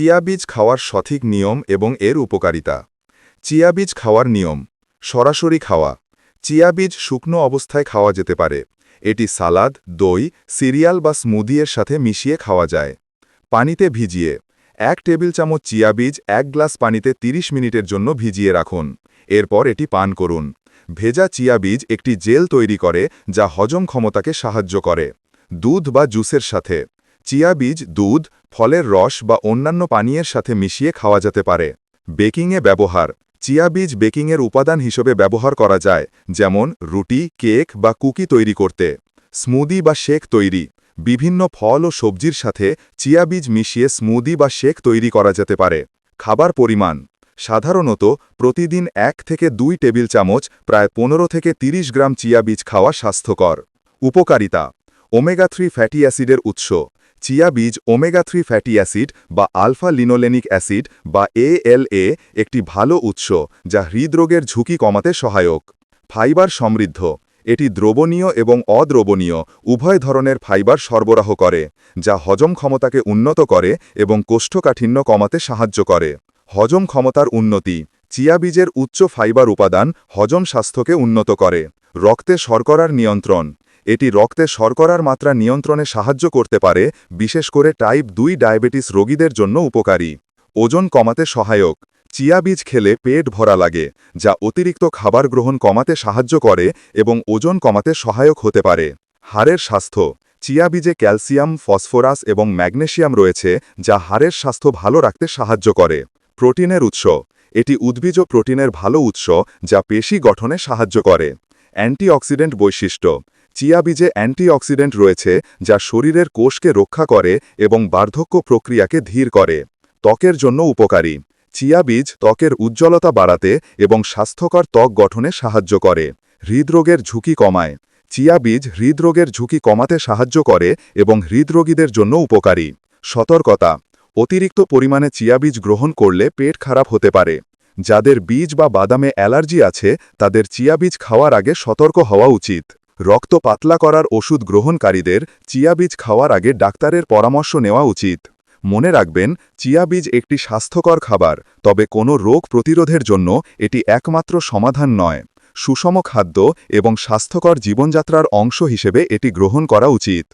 Chia বীজ খাওয়ার সঠিক নিয়ম এবং এর উপকারিতা। চিয়া বীজ খাওয়ার নিয়ম, সরাসরি খাওয়া। চিয়া বীজ শুকনো অবস্থায় খাওয়া যেতে পারে। এটি সালাদ, দই, সিরিয়াল বা স্মুদি এর সাথে মিশিয়ে খাওয়া যায়। পানিতে ভিজিয়ে, এক টেবিল চামচ চিয়া বীজ এক গ্লাস পানিতে ৩০ মিনিটের জন্য ভিজিয়ে রাখুন। এরপর এটি পান করুন। ভেজা চিয়া বীজ একটি জেল তৈরি করে, যা হজম ক্ষমতাকে সাহায্য করে। দুধ বা জুসের সাথে। চিয়া বীজ, দুধ, ফলের রস বা অন্যান্য পানীয়ের সাথে মিশিয়ে খাওয়া যেতে পারে। বেকিংয়ে ব্যবহার। চিয়া বীজ বেকিংয়ের উপাদান হিসেবে ব্যবহার করা যায়, যেমন রুটি, কেক বা কুকি তৈরি করতে। স্মুদি বা শেক তৈরি। বিভিন্ন ফল ও সবজির সাথে চিয়া বীজ মিশিয়ে স্মুদি বা শেক তৈরি করা যেতে পারে। খাবার পরিমাণ। সাধারণত প্রতিদিন এক থেকে দুই টেবিল চামচ, প্রায় পনেরো থেকে ৩০ গ্রাম চিয়া বীজ খাওয়া স্বাস্থ্যকর। উপকারিতা। ওমেগা থ্রি ফ্যাটি অ্যাসিডের উৎস। চিয়া বীজ ওমেগা থ্রি ফ্যাটি অ্যাসিড বা আলফা লিনোলেনিক অ্যাসিড বা এএলএ একটি ভালো উৎস যা হৃদরোগের ঝুঁকি কমাতে সহায়ক। ফাইবার সমৃদ্ধ। এটি দ্রবণীয় এবং অদ্রবণীয়, উভয় ধরনের ফাইবার সরবরাহ করে, যা হজম ক্ষমতাকে উন্নত করে এবং কোষ্ঠকাঠিন্য কমাতে সাহায্য করে। হজম ক্ষমতার উন্নতি। চিয়া বীজের উচ্চ ফাইবার উপাদান হজম স্বাস্থ্যকে উন্নত করে। রক্তে শর্করার নিয়ন্ত্রণ। এটি রক্তে শর্করার মাত্রা নিয়ন্ত্রণে সাহায্য করতে পারে, বিশেষ করে টাইপ দুই ডায়াবেটিস রোগীদের জন্য উপকারী। ওজন কমাতে সহায়ক। চিয়া বীজ খেলে পেট ভরা লাগে, যা অতিরিক্ত খাবার গ্রহণ কমাতে সাহায্য করে এবং ওজন কমাতে সহায়ক হতে পারে। হাড়ের স্বাস্থ্য। চিয়া বীজে ক্যালসিয়াম, ফসফরাস এবং ম্যাগনেসিয়াম রয়েছে, যা হাড়ের স্বাস্থ্য ভালো রাখতে সাহায্য করে। প্রোটিনের উৎস। এটি উদ্ভিজ প্রোটিনের ভালো উৎস, যা পেশি গঠনে সাহায্য করে। অ্যান্টিঅক্সিডেন্ট বৈশিষ্ট্য। চিয়া বীজে অ্যান্টিঅক্সিডেন্ট রয়েছে যা শরীরের কোষকে রক্ষা করে এবং বার্ধক্য প্রক্রিয়াকে ধীর করে, ত্বকের জন্য উপকারী। চিয়া বীজ ত্বকের উজ্জ্বলতা বাড়াতে এবং স্বাস্থ্যকর ত্বক গঠনে সাহায্য করে, হৃদরোগের ঝুঁকি কমায়। চিয়া বীজ হৃদরোগের ঝুঁকি কমাতে সাহায্য করে এবং হৃদরোগীদের জন্য উপকারী। সতর্কতা, অতিরিক্ত পরিমাণে চিয়া বীজ গ্রহণ করলে পেট খারাপ হতে পারে। যাদের বীজ বা বাদামে অ্যালার্জি আছে, তাদের চিয়া বীজ খাওয়ার আগে সতর্ক হওয়া উচিত। রক্ত পাতলা করার ওষুধ গ্রহণকারীদের চিয়া বীজ খাওয়ার আগে ডাক্তারের পরামর্শ নেওয়া উচিত। মনে রাখবেন চিয়া বীজ একটি স্বাস্থ্যকর খাবার, তবে কোনো রোগ প্রতিরোধের জন্য এটি একমাত্র সমাধান নয়। সুষম খাদ্য এবং স্বাস্থ্যকর জীবনযাত্রার অংশ হিসেবে এটি গ্রহণ করা উচিত।